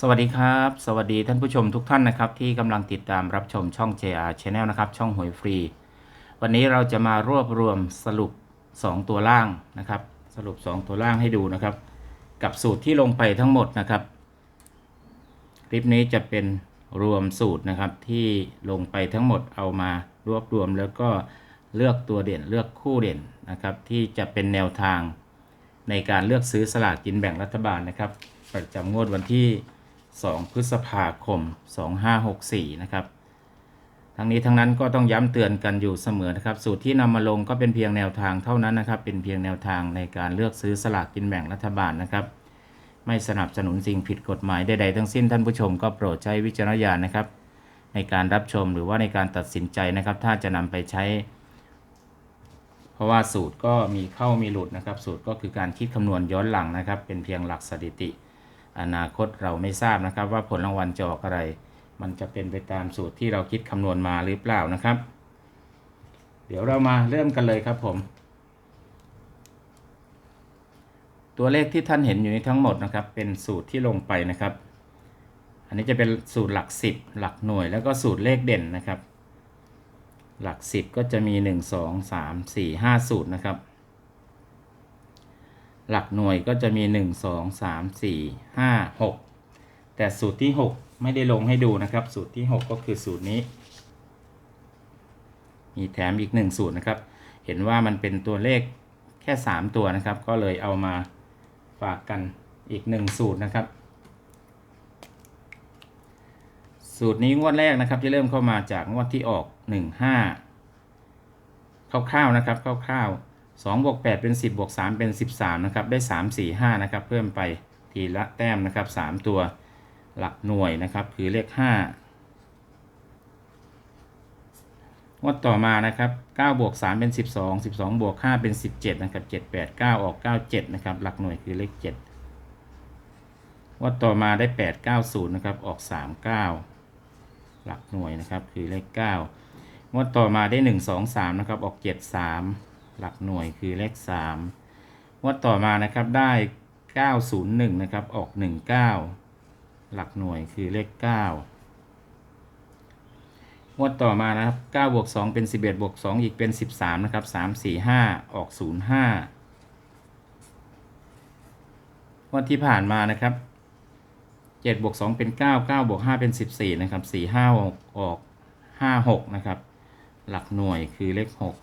สวัสดีครับ สวัสดีท่านผู้ชมทุกท่านนะครับ ที่กำลังติดตามรับชมช่อง JR Channel นะครับ ช่องหวยฟรี วันนี้เราจะมารวบรวมสรุป 2 ตัวล่างนะครับ สรุป 2 ตัวล่างให้ดูนะครับ กับสูตรที่ลงไปทั้งหมดนะครับ คลิปนี้จะเป็นรวมสูตรนะครับที่ลงไปทั้งหมดเอามารวบรวมแล้วก็เลือกตัวเด่นเลือกคู่เด่นนะครับ ที่จะเป็นแนวทางในการเลือกซื้อสลากกินแบ่งรัฐบาลนะครับ ประจำงวดวันที่ 2 พฤษภาคม 2564 นะครับ ทั้งนี้ทั้งนั้นก็ต้องย้ำเตือนกันอยู่เสมอนะครับ สูตรที่นำมาลงก็เป็นเพียงแนวทางเท่านั้นนะครับ เป็นเพียงแนวทางในการเลือกซื้อสลากกินแบ่งรัฐบาลนะครับ ไม่สนับสนุนสิ่งผิดกฎหมายใดๆทั้งสิ้นท่านผู้ชมก็โปรดใช้วิจารณญาณนะครับ ในการรับชมหรือว่าในการตัดสินใจนะครับ ถ้าจะนำไปใช้ เพราะว่าสูตรก็มีเข้ามีหลุดนะครับ สูตรก็คือการคิดคำนวณย้อนหลังนะครับ เป็นเพียงหลักสถิติ อนาคตเราไม่ทราบนะครับ ว่าผลรางวัลจะออกอะไร มันจะเป็นไปตามสูตรที่เราคิดคำนวณมาหรือเปล่านะครับ เดี๋ยวเรามาเริ่มกันเลยครับผม ตัวเลขที่ท่านเห็นอยู่นี้ทั้งหมดนะครับ เป็นสูตรที่ลงไปนะครับ อันนี้จะเป็นสูตรหลัก 10 หลักหน่วย แล้วก็สูตรเลขเด่นนะครับ หลัก 10 ก็จะมี 1 2 3 4 5 สูตรนะครับ หลักหน่วยก็จะมี 1 2 3 4 5 6 แต่สูตรที่ 6 ไม่ได้ลงให้ดูนะครับ สูตรที่ 6 ก็คือสูตรนี้ มีแถมอีก 1 สูตรนะครับ เห็นว่ามันเป็นตัวเลขแค่ 3 ตัวนะครับ ก็เลยเอามาฝากกันอีก 1 สูตรนะครับ สูตรนี้งวดแรกนะครับที่เริ่มเข้ามาจากงวดที่ออก 1 5คร่าวๆนะครับคร่าวๆ 2บวก8เป็น 10บวก3เป็น 13นะครับได้ 3 4 5นะครับเพิ่มไปทีละแต้มนะครับ 3 ตัวหลักหน่วยนะครับคือเลข5งวดต่อมานะครับ9บวก3เป็น 12 12บวก5เป็น 17นะครับ7 8 9 ออก 97นะครับหลักหน่วยคือเลข7งวดต่อมาได้ 8 9 0นะครับออก 39 หลักหน่วยนะครับคือเลข 9 งวดต่อมาได้ 1 2 3นะครับออก 7 3 หลักหน่วยคือเลข3งวดต่อมานะครับได้ 901 นะครับออก 19 หลักหน่วยคือเลข 9 งวดต่อมานะครับ9บวก2เป็น 11บวก2อีกเป็น 13 นะครับ 3 4 5 ออก 05 งวดที่ผ่านมานะครับ7บวก2เป็น 9 9บวก5เป็น 14 นะครับ 4 5 ออกออก5 6 นะครับ หลักหน่วยคือเลข 6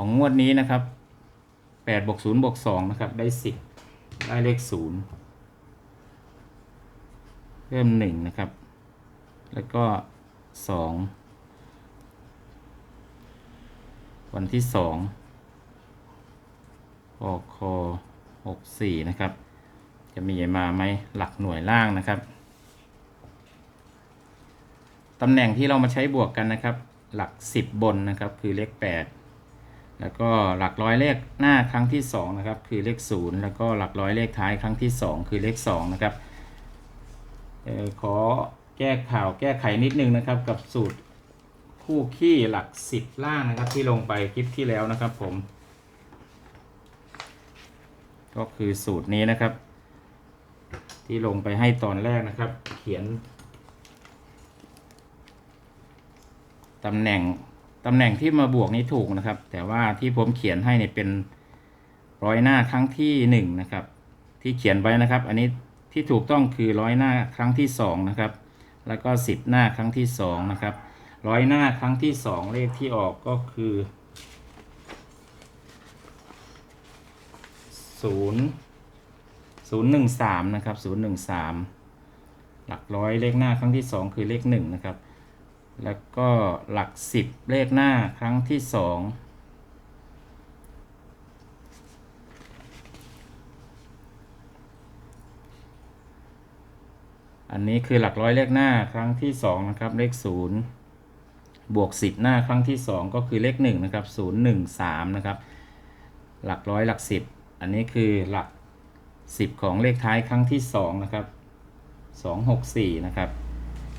ของงวดนี้นะครับ8บวก0บวก2นะครับ ได้10ได้เลข0เริ่ม1นะครับ แล้วก็2วันที่2ออกคอ64นะครับ จะมีมาไหมหลักหน่วยล่างนะครับตำแหน่งที่เรามาใช้บวกกันนะครับ หลัก 10 บนนะครับ คือเลข 8 แล้วก็หลักร้อยเลขหน้าครั้งที่2นะครับคือเลข 0 แล้วก็หลักร้อยเลขท้ายครั้งที่ 2 คือเลข2นะครับออขอแก้ข่าวแก้ไขนิดนึงนะครับกับสูตรคู่ขี้หลัก 10 ล่างนะครับที่ลงไปคลิปที่แล้วนะครับผม ก็คือสูตรนี้นะครับ ที่ลงไปให้ตอนแรกนะครับ เขียนตำแหน่ง ตำแหน่งที่มาบวกนี้ถูกนะครับ แต่ว่าที่ผมเขียนให้เนี่ยเป็นร้อยหน้าครั้งที่หนึ่งนะครับ ที่เขียนไว้นะครับ อันนี้ที่ถูกต้องคือร้อยหน้าครั้งที่สองนะครับ แล้วก็สิบหน้าครั้งที่สองนะครับร้อยหน้าครั้งที่สองเลขที่ออกก็คือศูนย์ศูนย์หนึ่งสามนะครับศูนย์หนึ่งสามหลักร้อยเลขหน้าครั้งที่สองคือเลขหนึ่งนะครับ แล้วก็หลักสิบเลขหน้าครั้งที่สองอันนี้คือหลักร้อยเลขหน้าครั้งที่สองนะครับ เลขศูนย์บวกสิบหน้าครั้งที่สองก็คือเลขหนึ่งนะครับศูนย์หนึ่งสามนะครับ หลักร้อยหลักสิบอันนี้คือหลัก 10 ของเลขท้ายครั้งที่ 2 นะครับ 264 นะครับ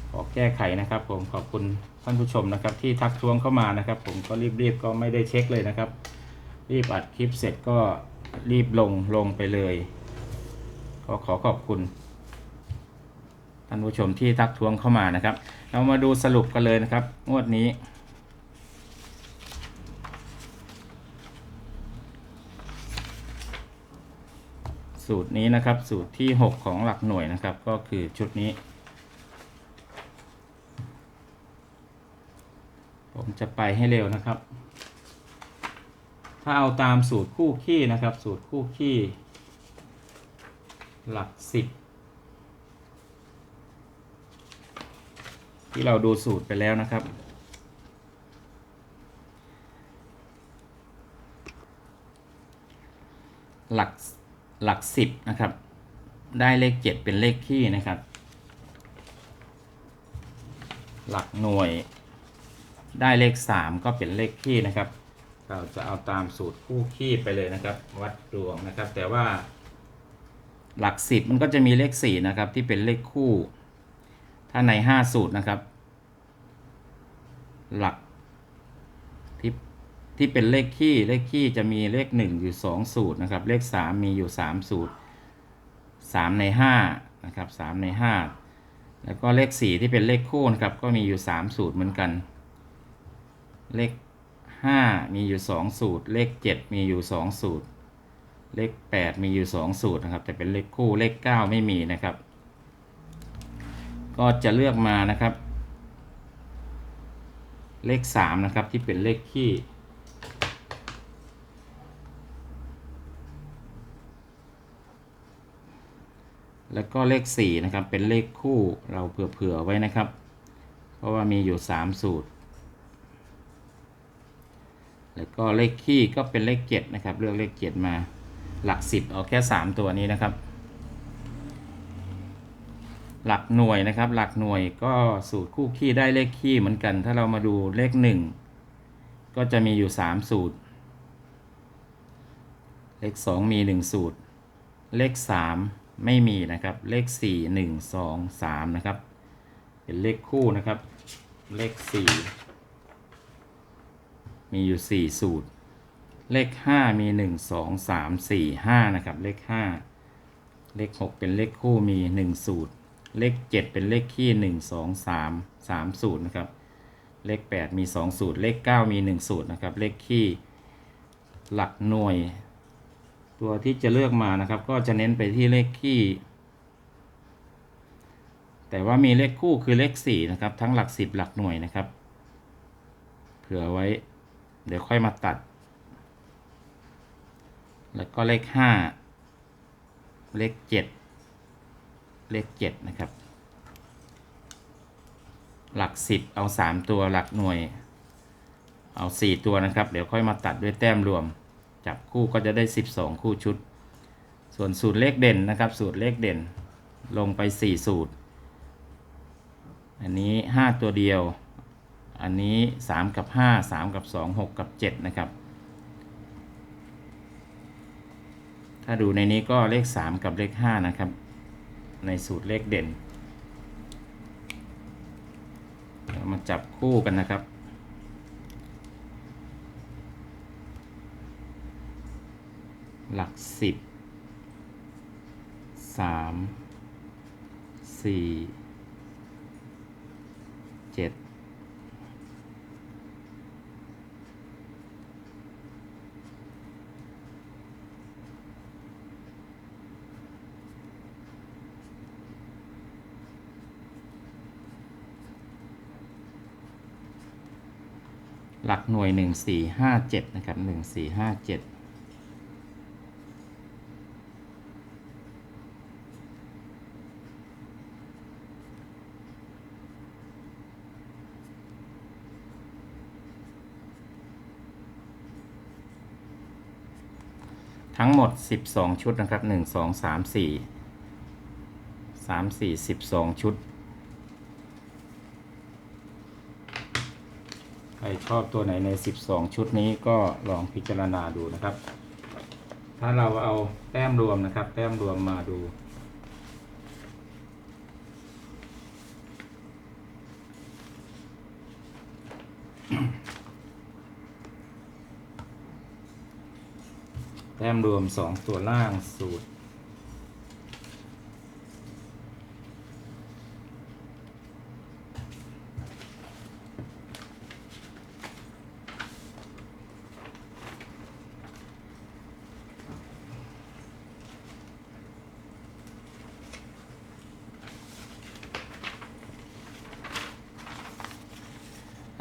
ขอแก้ไขนะครับผมขอบคุณท่านผู้ชมนะครับ ที่ทักท้วงเข้ามานะครับ ผมก็รีบๆก็ไม่ได้เช็คเลยนะครับ รีบอัดคลิปเสร็จก็รีบลงลงไปเลยก็ขอขอบคุณท่านผู้ชมที่ทักท้วงเข้ามานะครับ เรามาดูสรุปกันเลยนะครับ งวดนี้ สูตรนี้นะครับสูตรที่ 6 ของหลักหน่วยนะครับ ก็คือชุดนี้ ผม จะไปให้เร็วนะครับ ถ้าเอาตามสูตรคู่ขี้นะครับ สูตรคู่ขี้ หลักสิบที่เราดูสูตรไปแล้วนะครับ หลักหลักสิบนะครับ ได้เลขเจ็ดเป็นเลขขี้นะครับ หลักหน่วย ได้เลขสามก็เป็นเลขขี้นะครับ เราจะเอาตามสูตรคู่ขี้ไปเลยนะครับ วัดดวงนะครับ แต่ว่า หลักสิบมันก็จะมีเลขสี่นะครับที่เป็นเลขคู่ ถ้าในห้าสูตรนะครับ หลักที่ที่เป็นเลขคี่เลขคี่จะมีเลขหนึ่งอยู่สองสูตรนะครับ เลขสามมีอยู่สามสูตรสามในห้านะครับสามในห้าแล้วก็เลขสี่ที่เป็นเลขคู่นะครับก็มีอยู่สามสูตรเหมือนกัน เลขห้ามีอยู่สองสูตร เลขเจ็ดมีอยู่สองสูตร เลขแปดมีอยู่สองสูตรนะครับ แต่เป็นเลขคู่เลขเก้าไม่มีนะครับ ก็จะเลือกมานะครับ เลขสามนะครับที่เป็นเลขคี่แล้วก็เลขสี่นะครับ เป็นเลขคู่เราเผื่อ ๆ ไว้นะครับ เพราะว่ามีอยู่สามสูตร แล้วก็เลขคี่ก็เป็นเลขเจ็ดนะครับ เลือกเลขเจ็ดมาหลักสิบเอาแค่สามตัวนี้นะครับ หลักหน่วยนะครับ หลักหน่วยก็สูตรคู่ขี้ได้เลขขี้เหมือนกัน ถ้าเรามาดูเลขหนึ่งก็จะมีอยู่สามสูตร เลขสองมีหนึ่งสูตร เลขสามไม่มีนะครับ เลขสี่หนึ่งสองสามนะครับ เป็นเลขคู่นะครับ เลขสี่ มีอยู่สี่สูตร เลขห้ามีหนึ่งสองสามสี่ห้านะครับ เลขห้าเลขหกเป็นเลขคู่มีหนึ่งสูตร เลขเจ็ดเป็นเลขขี้หนึ่งสองสามสามสูตรนะครับ เลขแปดมีสองสูตร เลขเก้ามีหนึ่งสูตรนะครับ เลขขี้หลักหน่วย ตัวที่จะเลือกมานะครับ ก็จะเน้นไปที่เลขขี้แต่ว่ามีเลขคู่คือเลขสี่นะครับ ทั้งหลักสิบหลักหน่วยนะครับ เผื่อไว้ เดี๋ยวค่อยมาตัด แล้วก็เลขห้า เลขเจ็ด เลขเจ็ดนะครับ หลักสิบเอาสามตัวหลักหน่วย เอาสี่ตัวนะครับ เดี๋ยวค่อยมาตัดด้วยแต้มรวม จับคู่ก็จะได้สิบสองคู่ชุด ส่วนสูตรเลขเด่นนะครับ สูตรเลขเด่น ลงไปสี่สูตร อันนี้ห้าตัวเดียว อันนี้สามกับห้าสามกับสองหกกับเจ็ดนะครับ ถ้าดูในนี้ก็เลขสามกับเลขห้านะครับ ในสูตรเลขเด่นเรามาจับคู่กันนะครับหลักสิบสามสี่เจ็ด หลักหน่วยหนึ่งสี่ห้าเจ็ดนะครับหนึ่งสี่ห้าเจ็ดทั้งหมด 12 ชุดนะครับ 1 2 3 4 3 4 12 ชุด ใคร ชอบตัวไหนใน 12 ชุดนี้ก็ลองพิจารณาดูนะครับ ถ้าเราเอาแต้มรวมนะครับ แต้มรวมมาดู แต้มรวม 2 ตัวล่างสูตร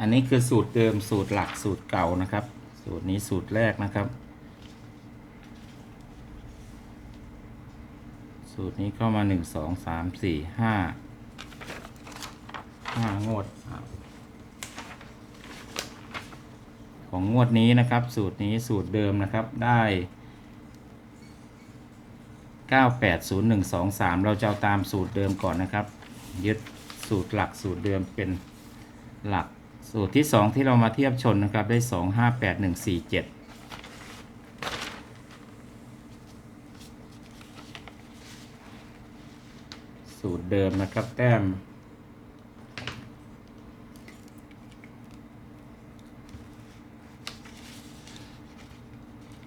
อันนี้คือสูตรเดิมสูตรหลักสูตรเก่านะครับ สูตรนี้สูตรแรกนะครับ สูตรนี้เข้ามาหนึ่งสองสามสี่ห้าห้างวดของงวดนี้นะครับ สูตรนี้สูตรเดิมนะครับได้980123 เราจะเอาตามสูตรเดิมก่อนนะครับ ยึดสูตรหลักสูตรเดิมเป็นหลัก สูตรที่ 2 ที่เรามาเทียบชนนะครับได้ 258147สูตรเดิมนะครับแต้ม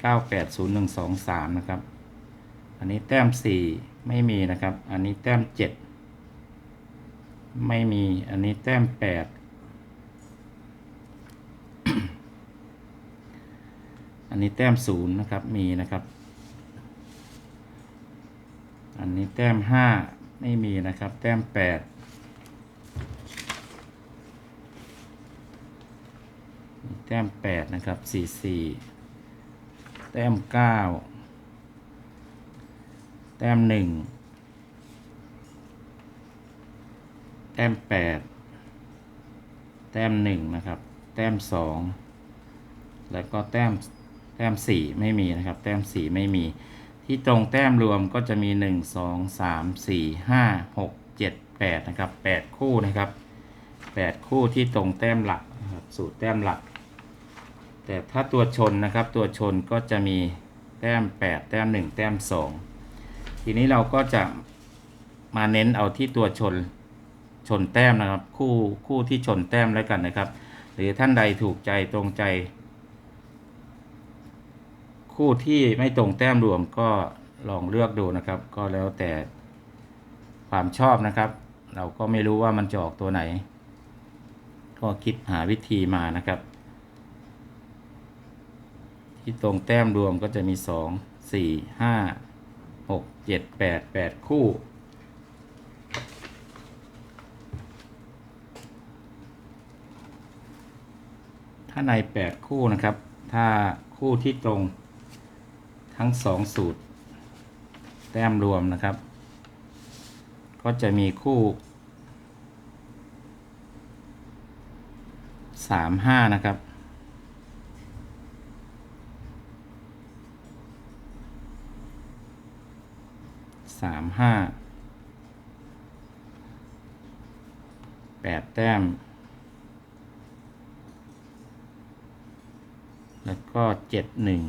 980123 นะครับ อันนี้แต้ม 4 ไม่มีนะครับ อันนี้แต้ม 7 ไม่มี อันนี้แต้ม 8 อั นี้แต้ม0นะครับมีนะครับ อันนี้แต้ม5ไม่มีนะครับ แต้ม8แต้ม8นะครับ44แต้ม9แต้ม1แต้ม8แต้ม1นะครับ แต้ม2แล้วก็แต้ม ต้ม 4 ไม่มีนะครับ แต้ม 4 ไม่มี ที่ตรงแต้มรวมก็จะมี 1 2 3 4 5 6 7 8 นะครับ 8 คู่นะครับ 8 คู่ที่ตรงแต้มหลักนะครับสูตรแต้มหลัก แต่ถ้าตัวชนนะครับ ตัวชนก็จะมีแต้ม 8 แต้ม 1 แต้ม 2 ทีนี้เราก็จะมาเน้นเอาที่ตัวชนชนแต้มนะครับ คู่คู่ที่ชนแต้มแล้วกันนะครับ หรือท่านใดถูกใจตรงใจ คู่ที่ไม่ตรงแต้มรวมก็ลองเลือกดูนะครับ ก็แล้วแต่ความชอบนะครับ เราก็ไม่รู้ว่ามันจะออกตัวไหน ก็คิดหาวิธีมานะครับ ที่ตรงแต้มรวมก็จะมีสองสี่ห้าหกเจ็ดแปดแปดคู่ถ้าในแปดคู่นะครับ ถ้าคู่ที่ตรง ทั้งสองสูตร แต้มรวมนะครับ ก็จะมีคู่สามห้านะครับ สามห้าแปดแต้ม แล้วก็เจ็ดหนึ่ง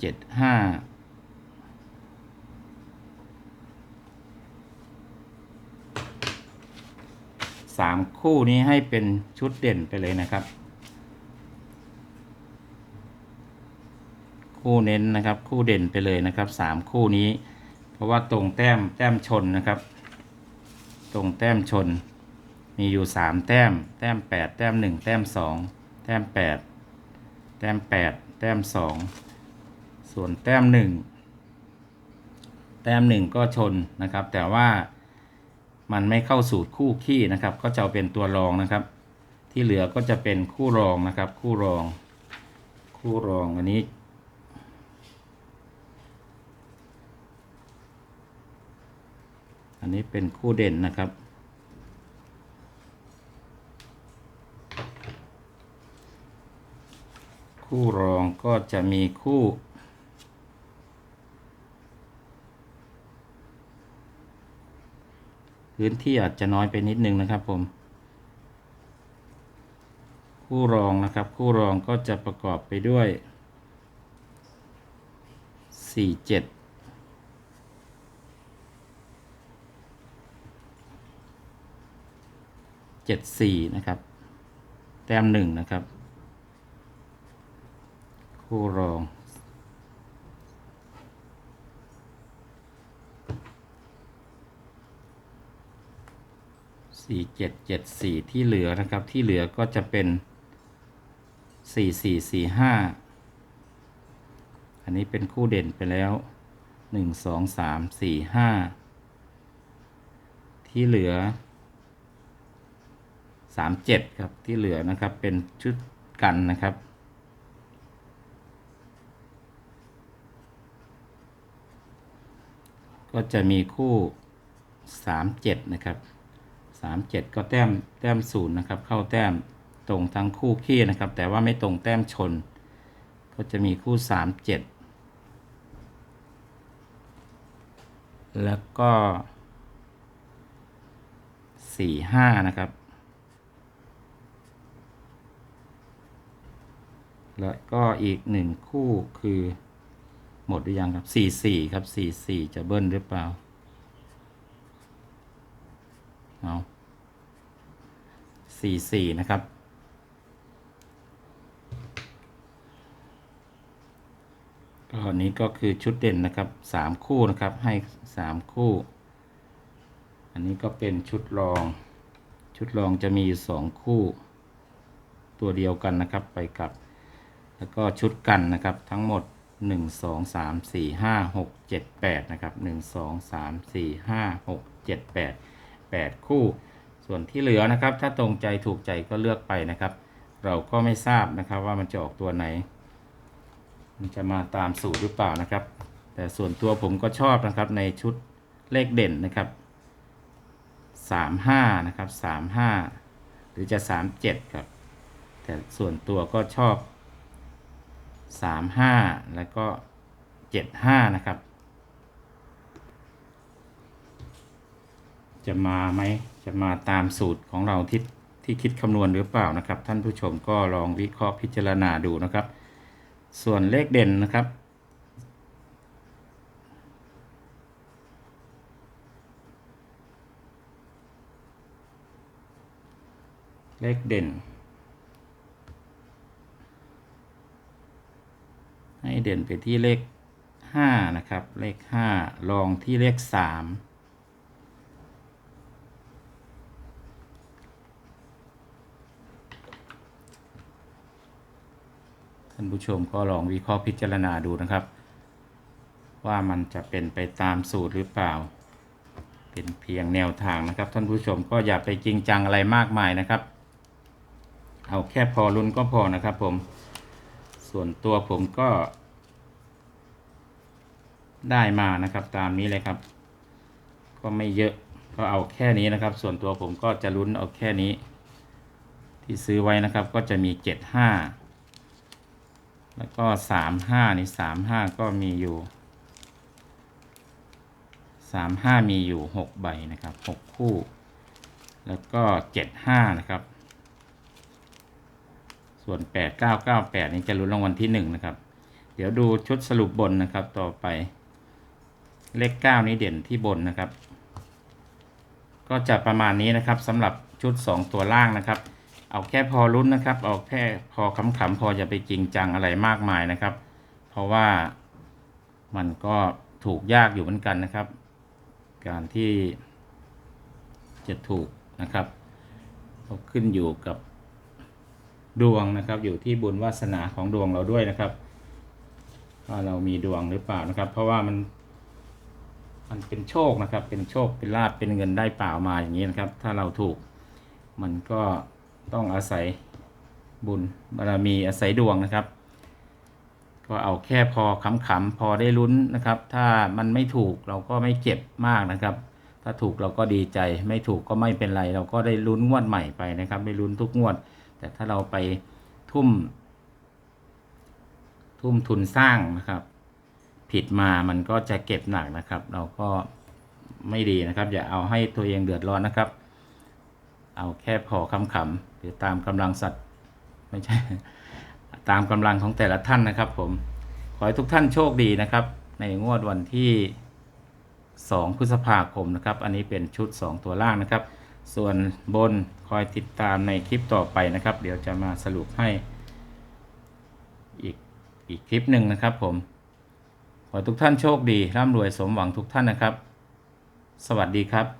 เจ็ดห้าสามคู่นี้ให้เป็นชุดเด่นไปเลยนะครับ คู่เน้นนะครับคู่เด่นไปเลยนะครับสามคู่นี้ เพราะว่าตรงแต้มแต้มชนนะครับ ตรงแต้มชน มีอยู่สามแต้ม แต้มแปดแต้มหนึ่งแต้มสองแต้มแปดแต้มแปดแต้มสอง ส่วนแต้มหนึ่งแต้มหนึ่งก็ชนนะครับ แต่ว่ามันไม่เข้าสูตรคู่ขี้นะครับ ก็จะเป็นตัวรองนะครับ ที่เหลือก็จะเป็นคู่รองนะครับ คู่รอง คู่รองอันนี้อันนี้เป็นคู่เด่นนะครับ คู่รองก็จะมีคู่ พื้นที่อาจจะน้อยไปนิดนึงนะครับผม คู่รองนะครับ คู่รองก็จะประกอบไปด้วยสี่เจ็ดเจ็ดสี่นะครับ แต้มหนึ่งนะครับ คู่รอง สี่เจ็ดเจ็ดสี่ที่เหลือนะครับที่เหลือก็จะเป็นสี่สี่สี่ห้าอันนี้เป็นคู่เด่นไปแล้วหนึ่งสองสามสี่ห้าที่เหลือสามเจ็ดครับที่เหลือนะครับเป็นชุดกันนะครับก็จะมีคู่สามเจ็ดนะครับ สามเจ็ดก็แต้มแต้มศูนย์นะครับ เข้าแต้มตรงทั้งคู่ขี้นะครับ แต่ว่าไม่ตรงแต้มชน ก็จะมีคู่สามเจ็ดแล้วก็สี่ห้านะครับ แล้วก็อีกหนึ่งคู่คือหมดหรือยังครับสี่สี่ครับสี่สี่จะเบิ้ลหรือเปล่า เอาสี่สี่นะครับ ก็อันนี้ก็คือชุดเด่นนะครับสามคู่นะครับให้สามคู่ อันนี้ก็เป็นชุดรอง ชุดรองจะมีสองคู่ ตัวเดียวกันนะครับไปกับ แล้วก็ชุดกันนะครับทั้งหมด1 2 3 4 5 6 7 8นะครับ1 2 3 4 5 6 7 8 8 คู่ ส่วนที่เหลือนะครับ ถ้าตรงใจถูกใจก็เลือกไปนะครับ เราก็ไม่ทราบนะครับว่ามันจะออกตัวไหน มันจะมาตามสูตรหรือเปล่านะครับ แต่ส่วนตัวผมก็ชอบนะครับในชุดเลขเด่นนะครับ 35 นะครับ 35 หรือจะ 37 ครับ แต่ส่วนตัวก็ชอบ 35 แล้วก็ 75 นะครับ จะมาไหมจะมาตามสูตรของเราที่ที่คิดคำนวณหรือเปล่านะครับ ท่านผู้ชมก็ลองวิเคราะห์พิจารณาดูนะครับ ส่วนเลขเด่นนะครับ เลขเด่น ให้เด่นไปที่เลขห้านะครับ เลขห้าลองที่เลขสามท่านผู้ชมก็ลองวิเคราะห์พิจารณาดูนะครับ ว่ามันจะเป็นไปตามสูตรหรือเปล่า เป็นเพียงแนวทางนะครับ ท่านผู้ชมก็อย่าไปจริงจังอะไรมากมายนะครับ เอาแค่พอลุ้นก็พอนะครับ ผมส่วนตัวผมก็ ได้มานะครับ ตามนี้เลยครับ ก็ไม่เยอะก็เอาแค่นี้นะครับ ส่วนตัวผมก็จะลุ้นเอาแค่นี้ ที่ซื้อไว้นะครับก็จะมีเจ็ดห้า แล้วก็สามห้านี่สามห้าก็มีอยู่สามห้ามีอยู่หกใบนะครับหกคู่ แล้วก็เจ็ดห้านะครับ ส่วน8 9 9 8นี้จะลุ้นรางวัลที่1นะครับ เดี๋ยวดูชุดสรุปบนนะครับต่อไป เลข9นี้เด่นที่บนนะครับ ก็จะประมาณนี้นะครับสำหรับชุด2ตัวล่างนะครับ เอาแค่พอลุ้นนะครับ เอาแค่พอขำๆพอจะไปจริงจังอะไรมากมายนะครับ เพราะว่ามันก็ถูกยากอยู่เหมือนกันนะครับ การที่จะถูกนะครับก็ขึ้นอยู่กับดวงนะครับ อยู่ที่บุญวาสนาของดวงเราด้วยนะครับว่าเรามีดวงหรือเปล่านะครับ เพราะว่ามันมันเป็นโชคนะครับ เป็นโชคเป็นลาภเป็นเงินได้เปล่ามาอย่างนี้นะครับ ถ้าเราถูกมันก็ ต้องอาศัยบุญบารมีอาศัยดวงนะครับ ก็เอาแค่พอขำๆพอได้ลุ้นนะครับ ถ้ามันไม่ถูกเราก็ไม่เจ็บมากนะครับ ถ้าถูกเราก็ดีใจ ไม่ถูกก็ไม่เป็นไร เราก็ได้ลุ้นงวดใหม่ไปนะครับได้ลุ้นทุกงวด แต่ถ้าเราไปทุ่ม ทุ่มทุนสร้างนะครับ ผิดมามันก็จะเก็บหนักนะครับ เราก็ไม่ดีนะครับ อย่าเอาให้ตัวเองเดือดร้อนนะครับ เอาแค่พอคำขำๆ หรือตามกำลังสัตว์ไม่ใช่ ตามกำลังของแต่ละท่านนะครับผม ขอให้ทุกท่านโชคดีนะครับ ในงวดวันที่ 2 พฤษภาคมนะครับ อันนี้เป็นชุด 2 ตัวล่างนะครับ ส่วนบนคอยติดตามในคลิปต่อไปนะครับ เดี๋ยวจะมาสรุปให้อีกอีกคลิปหนึ่งนะครับผม ขอให้ทุกท่านโชคดีร่ำรวยสมหวังทุกท่านนะครับ สวัสดีครับ